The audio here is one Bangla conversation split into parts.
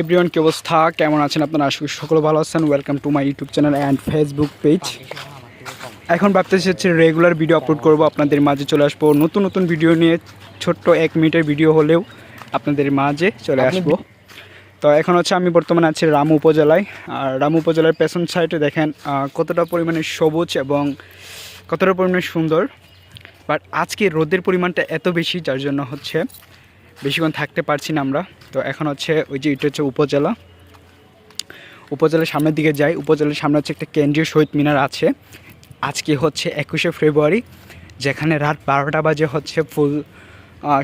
এভরিওয়ান কি অবস্থা? কেমন আছেন আপনারা? আশা করি সকলে ভালো আছেন। Welcome to my YouTube channel and Facebook page এখন ভাবতেছি হচ্ছে রেগুলার ভিডিও আপলোড করব। আপনাদের মাঝে চলে আসব। নতুন নতুন ভিডিও নিয়ে ছোট্ট এক মিনিটের ভিডিও হলেও আপনাদের মাঝে চলে আসব। তো এখন হচ্ছে আমি বর্তমানে আছি রামু উপজেলায়। আর রামু উপজেলার পেছন সাইডে দেখেন কতটা পরিমাণে সবুজ এবং কতটা পরিমাণে সুন্দর। বাট আজকে রোদের পরিমাণটা এত বেশি যার জন্য হচ্ছে বেশিক্ষণ থাকতে পারছি না আমরা। তো এখন হচ্ছে ওই যে এটা হচ্ছে উপজেলা। উপজেলার সামনের দিকে যাই। উপজেলার সামনে হচ্ছে একটা কেন্দ্রীয় শহীদ মিনার আছে। আজকে হচ্ছে একুশে ফেব্রুয়ারি, যেখানে রাত বারোটা বাজে হচ্ছে ফুল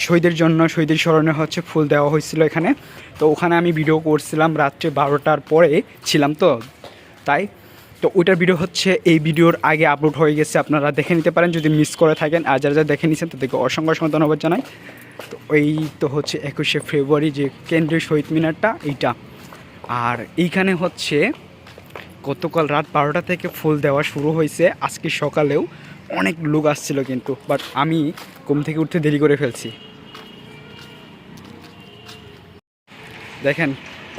শহীদের জন্য, শহীদের স্মরণে হচ্ছে ফুল দেওয়া হয়েছিল এখানে। তো ওখানে আমি ভিডিও করছিলাম রাত্রে বারোটার পরে ছিলাম তো। তাই, তো ওইটার ভিডিও হচ্ছে এই ভিডিওর আগে আপলোড হয়ে গেছে। আপনারা দেখে নিতে পারেন। যদি মিস করে থাকেন আর যারা যারা দেখে নিয়েছেন তাদেরকে অসংখ্য অসংখ্য ধন্যবাদ জানাই। তো এই তো হচ্ছে একুশে ফেব্রুয়ারি যে কেন্দ্রীয় শহীদ মিনারটা, এইটা। আর এইখানে হচ্ছে গতকাল রাত বারোটা থেকে ফুল দেওয়া শুরু হয়েছে। আজকে সকালেও অনেক লোক আসছিল কিন্তু বাট আমি ঘুম থেকে উঠতে দেরি করে ফেলছি। দেখেন,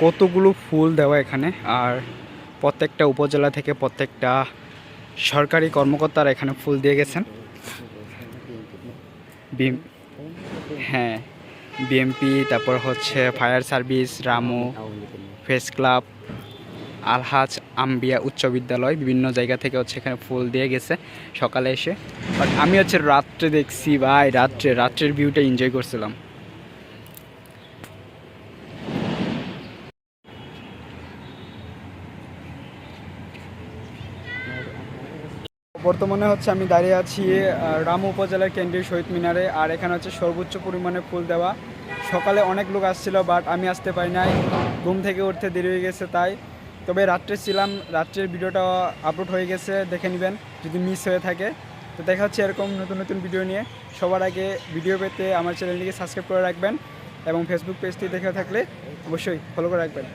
কতগুলো ফুল দেওয়া এখানে, আর প্রত্যেকটা উপজেলা থেকে প্রত্যেকটা সরকারি কর্মকর্তারা এখানে ফুল দিয়ে গেছেন। বিম হ্যাঁ বিএমপি তারপর হচ্ছে fire service, Ramu, face club, আলহাজ, আম্বিয়া উচ্চ বিদ্যালয়, বিভিন্ন জায়গা থেকে হচ্ছে এখানে ফুল দিয়ে গেছে সকালে এসে। বাট আমি হচ্ছে রাত্রে দেখছি, ভাই, রাত্রে, রাত্রের ভিউটা এনজয় করছিলাম। বর্তমানে হচ্ছে আমি দাঁড়িয়ে আছি রামু উপজেলার কেন্দ্রীয় শহীদ মিনারে, আর এখানে হচ্ছে সর্বোচ্চ পরিমাণে ফুল দেওয়া। সকালে অনেক লোক আসছিল, বাট আমি আসতে পারি নাই। ঘুম থেকে উঠতে দেরি হয়ে গেছে তাই। তবে রাত্রে ছিলাম, রাত্রের ভিডিওটা আপলোড হয়ে গেছে, দেখে নেবেন, যদি মিস হয়ে থাকে। তো দেখা হচ্ছে এরকম নতুন নতুন ভিডিও নিয়ে। সবার আগে ভিডিও পেতে আমার চ্যানেলটিকে সাবস্ক্রাইব করে রাখবেন এবং ফেসবুক পেজটি দেখে থাকলে অবশ্যই ফলো করে রাখবেন।